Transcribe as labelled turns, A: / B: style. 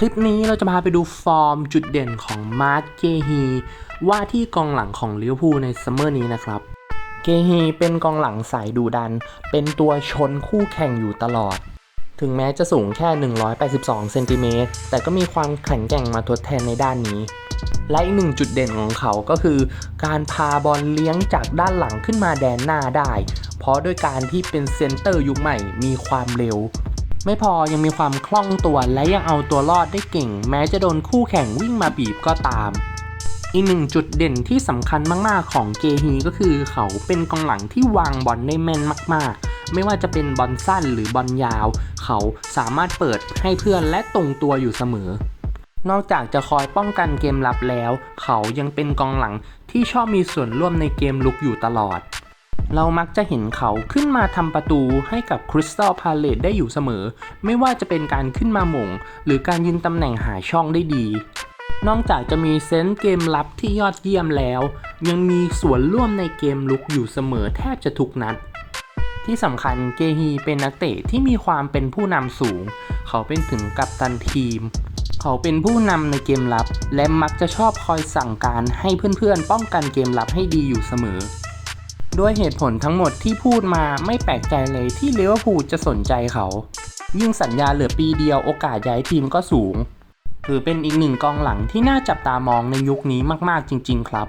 A: คลิปนี้เราจะพาไปดูฟอร์มจุดเด่นของมาร์คเกฮีว่าที่กองหลังของลิเวอร์พูลในซัมเมอร์นี้นะครับ เกฮีเป็นกองหลังสายดูดัน เป็นตัวชนคู่แข่งอยู่ตลอด ถึงแม้จะสูงแค่ 182 เซนติเมตรแต่ก็มีความแข็งแกร่งมาทดแทนในด้านนี้ และอีกหนึ่งจุดเด่นของเขาก็คือ การพาบอลเลี้ยงจากด้านหลังขึ้นมาแดนหน้าได้ เพราะด้วยการที่เป็นเซนเตอร์ยุคใหม่มีความเร็ว ไม่พอยังมีความคล่องตัวและยังเอาตัวรอดได้เก่ง แม้จะโดนคู่แข่งวิ่งมาบีบก็ตาม อีกหนึ่งจุดเด่นที่สำคัญมาก ๆ ของเกฮีก็คือเขาเป็นกองหลังที่วางบอลได้แม่นมาก ๆ ไม่ว่าจะเป็นบอลสั้นหรือบอลยาว เขาสามารถเปิดให้เพื่อนและตรงตัวอยู่เสมอ นอกจากจะคอยป้องกันเกมรับแล้ว เขายังเป็นกองหลังที่ชอบมีส่วนร่วมในเกมลุกอยู่ตลอด เรามักจะเห็นเขาขึ้นมาทำประตูให้กับคริสตัลพาเลตได้อยู่เสมอ ไม่ว่าจะเป็นการขึ้นมาหม่ง หรือการยืนตำแหน่งหาช่องได้ดี นอกจากจะมีเซนส์เกมรับที่ยอดเยี่ยมแล้ว ยังมีส่วนร่วมในเกมลุกอยู่เสมอแทบจะทุกนัด ที่สำคัญเกฮีเป็นนักเตะที่มีความเป็นผู้นำสูง เขาเป็นถึงกัปตันทีม เขาเป็นผู้นำในเกมรับ และมักจะชอบคอยสั่งการให้เพื่อนๆ ป้องกันเกมรับให้ดีอยู่เสมอ ด้วยเหตุผลทั้งหมดที่พูดมาไม่แปลกใจเลยที่ลิเวอร์พูลจะสนใจเขา ยิ่งสัญญาเหลือปีเดียวโอกาสย้ายทีมก็สูง ถือเป็นอีกหนึ่งกองหลังที่น่าจับตามองในยุคนี้มากๆจริง ๆ ครับ